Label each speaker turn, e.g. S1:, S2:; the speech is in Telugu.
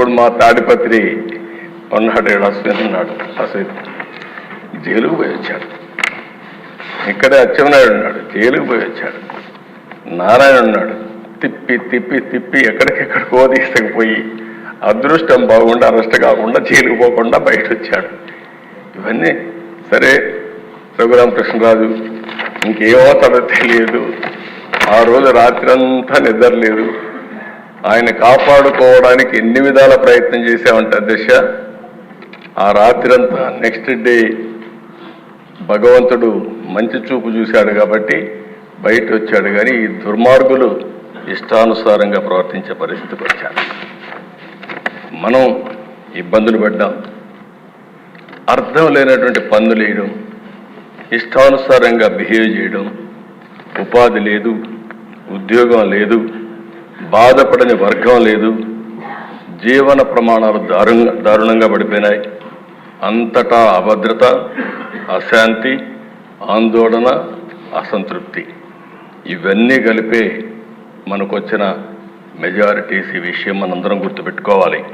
S1: ఇప్పుడు మా తాడిపత్రి ఉన్నాడు అశ్విన్ ఉన్నాడు అశ్విన్ జైలుకు పోయి వచ్చాడు. ఇక్కడే అచ్చెన్నాయుడు ఉన్నాడు జైలుకు పోయి వచ్చాడు. నారాయణ ఉన్నాడు. తిప్పి తిప్పి తిప్పి ఎక్కడికెక్కడికో తీసుకుపోయి అదృష్టం బాగుండా అరెస్ట్ కాకుండా జైలుకు పోకుండా బయట వచ్చాడు ఇవన్నీ సరే రఘురామకృష్ణరాజు ఇంకేమవుతాడో తెలియదు. ఆ రోజు రాత్రంతా నిద్రలేదు. ఆయన కాపాడుకోవడానికి ఎన్ని విధాల ప్రయత్నం చేశామంటే అధ్యక్ష ఆ రాత్రంతా నెక్స్ట్ డే భగవంతుడు మంచి చూపు చూశాడు కాబట్టి బయట వచ్చాడు కానీ ఈ దుర్మార్గులు ఇష్టానుసారంగా ప్రవర్తించే పరిస్థితికి వచ్చారు. మనం ఇబ్బందులు పడ్డాం. అర్థం లేనటువంటి పనులు వేయడం ఇష్టానుసారంగా బిహేవ్ చేయడం ఉపాధి లేదు ఉద్యోగం లేదు బాధపడని వర్గం లేదు. జీవన ప్రమాణాలు దారుణంగా దారుణంగా పడిపోయినాయి. అంతటా అభద్రత అశాంతి ఆందోళన అసంతృప్తి. ఇవన్నీ కలిపే మనకొచ్చిన మెజారిటీస్ ఈ విషయం మనందరం గుర్తుపెట్టుకోవాలి.